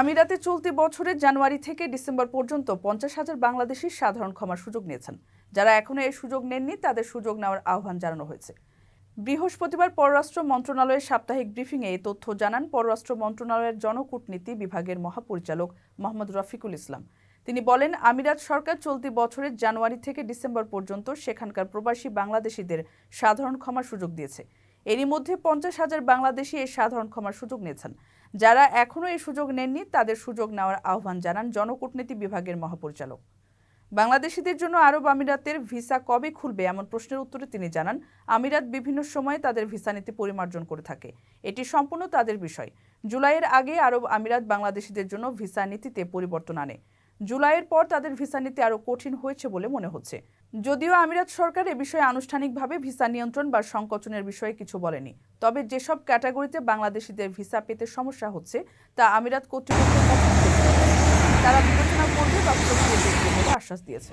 আমিরাতে চলতি বছরের জানুয়ারি থেকে ডিসেম্বর পর্যন্ত পঞ্চাশ হাজার বাংলাদেশি সাধারণ ক্ষমার সুযোগ নিয়েছেন। যারা এখনও এই সুযোগ নেননি, তাদের সুযোগ নেওয়ার আহ্বান জানানো হয়েছে। বৃহস্পতিবার পররাষ্ট্র মন্ত্রণালয়ের সাপ্তাহিক ব্রিফিংয়ে এই তথ্য জানান পররাষ্ট্র মন্ত্রণালয়ের জনকূটনীতি বিভাগের মহাপরিচালক মোহাম্মদ রফিকুল ইসলাম। তিনি বলেন, আমিরাত সরকার চলতি বছরের জানুয়ারি থেকে ডিসেম্বর পর্যন্ত সেখানকার প্রবাসী বাংলাদেশিদের সাধারণ ক্ষমার সুযোগ দিয়েছে। এরই মধ্যে পঞ্চাশ হাজার বাংলাদেশি এই সাধারণ ক্ষমার সুযোগ নিয়েছেন। যারা এখনও এই সুযোগ নেননি, তাদের সুযোগ নেওয়ার আহ্বান জানান জনকূটনীতি বিভাগের মহাপরিচালক। বাংলাদেশিদের জন্য আরব আমিরাতের ভিসা কবে খুলবে এমন প্রশ্নের উত্তরে তিনি জানান, আমিরাত বিভিন্ন সময়ে তাদের ভিসা নীতি পরিমার্জন করে থাকে। এটি সম্পূর্ণ তাদের বিষয়। জুলাইয়ের আগে আরব আমিরাত বাংলাদেশিদের জন্য ভিসা নীতিতে পরিবর্তন আনে। জুলাইয়ের পর তাদের ভিসা নিতে আরও কঠিন হয়েছে বলে মনে হচ্ছে। যদিও আমিরাত সরকার এ বিষয়ে আনুষ্ঠানিকভাবে ভিসা নিয়ন্ত্রণ বা সংকোচনের বিষয়ে কিছু বলেনি। তবে যেসব ক্যাটাগরিতে বাংলাদেশিদের ভিসা পেতে সমস্যা হচ্ছে, তা আমিরাত কর্তৃপক্ষ তারা বিবেচনা করবে বা আশ্বাস দিয়েছে।